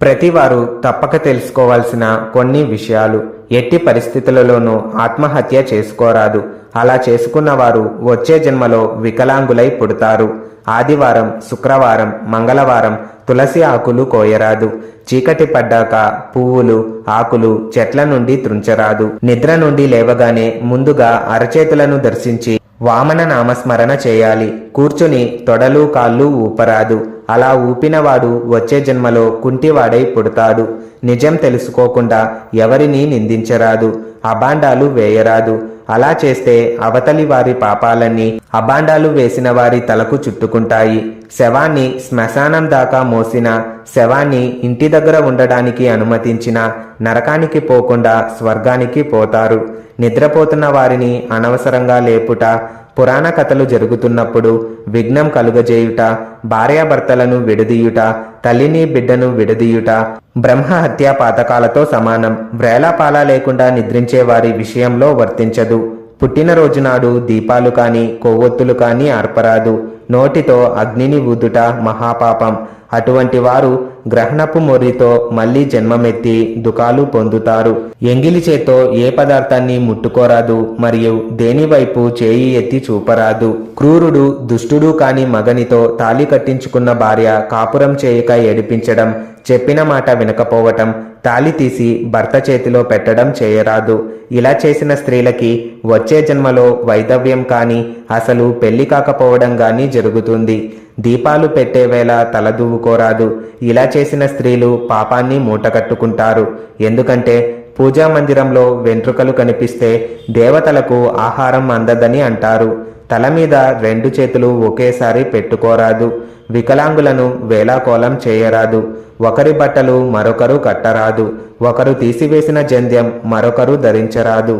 ప్రతివారు తప్పక తెలుసుకోవాల్సిన కొన్ని విషయాలు. ఎట్టి పరిస్థితులలోనూ ఆత్మహత్య చేసుకోరాదు. అలా చేసుకున్న వారు వచ్చే జన్మలో వికలాంగులై పుడతారు. ఆదివారం శుక్రవారం మంగళవారం తులసి ఆకులు కోయరాదు. చీకటి పడ్డాక పువ్వులు ఆకులు చెట్ల నుండి త్రుంచరాదు. నిద్ర నుండి లేవగానే ముందుగా అరచేతులను దర్శించి వామన నామస్మరణ చేయాలి. కూర్చుని తొడలు కాళ్ళు ఊపరాదు. అలా ఊపినవాడు వచ్చే జన్మలో కుంటివాడై పుడతాడు. నిజం తెలుసుకోకుండా ఎవరిని నిందించరాదు. అబాండాలు వేయరాదు. అలా చేస్తే అవతలి వారి పాపాలన్నీ అబాండాలు వేసిన వారి తలకు చుట్టుకుంటాయి. శవాన్ని శ్మశానం దాకా మోసిన శవాన్ని ఇంటి దగ్గర ఉండడానికి అనుమతించిన నరకానికి పోకుండా స్వర్గానికి పోతారు. నిద్రపోతున్న వారిని అనవసరంగా లేపుట పురాణ కథలు జరుగుతున్నప్పుడు విఘ్నం కలుగజేయుట భార్యాభర్తలను విడదీయుట తల్లిని బిడ్డను విడదీయుట బ్రహ్మ హత్యా పాతకాలతో సమానం. వ్రేలాపాలా లేకుండా నిద్రించే వారి విషయంలో వర్తించదు. పుట్టినరోజు నాడు దీపాలు కాని కొవ్వొత్తులు కాని అర్పరాదు నోటితో అగ్నిని ఊదుట మహాపాపం. అటువంటి వారు గ్రహణపు మొర్రితో మళ్ళీ జన్మమెత్తి దుకాలు పొందుతారు. ఎంగిలి చేతో ఏ పదార్థాన్ని ముట్టుకోరాదు మరియు దేనివైపు చేయి ఎత్తి చూపరాదు. క్రూరుడు దుష్టుడు కాని మగనితో తాలి కట్టించుకున్న భార్య కాపురం చేయక ఏడిపించడం చెప్పిన మాట వినకపోవటం తాలి తీసి భర్త చేతిలో పెట్టడం చేయరాదు. ఇలా చేసిన స్త్రీలకి వచ్చే జన్మలో వైధవ్యం కాని అసలు పెళ్ళి కాకపోవడం కానీ జరుగుతుంది. దీపాలు పెట్టేవేళ తలదూవుకోరాదు ఇలా చేసిన స్త్రీలు పాపాన్ని మూటకట్టుకుంటారు ఎందుకంటే పూజా మందిరంలో వెంట్రుకలు కనిపిస్తే దేవతలకు ఆహారం అందదని అంటారు. తల మీద రెండు చేతులు ఒకేసారి పెట్టుకోరాదు. వికలాంగులను వేలాకోలం చేయరాదు. ఒకరి బట్టలు మరొకరు కట్టరాదు. ఒకరు తీసివేసిన జంధ్యం మరొకరు ధరించరాదు.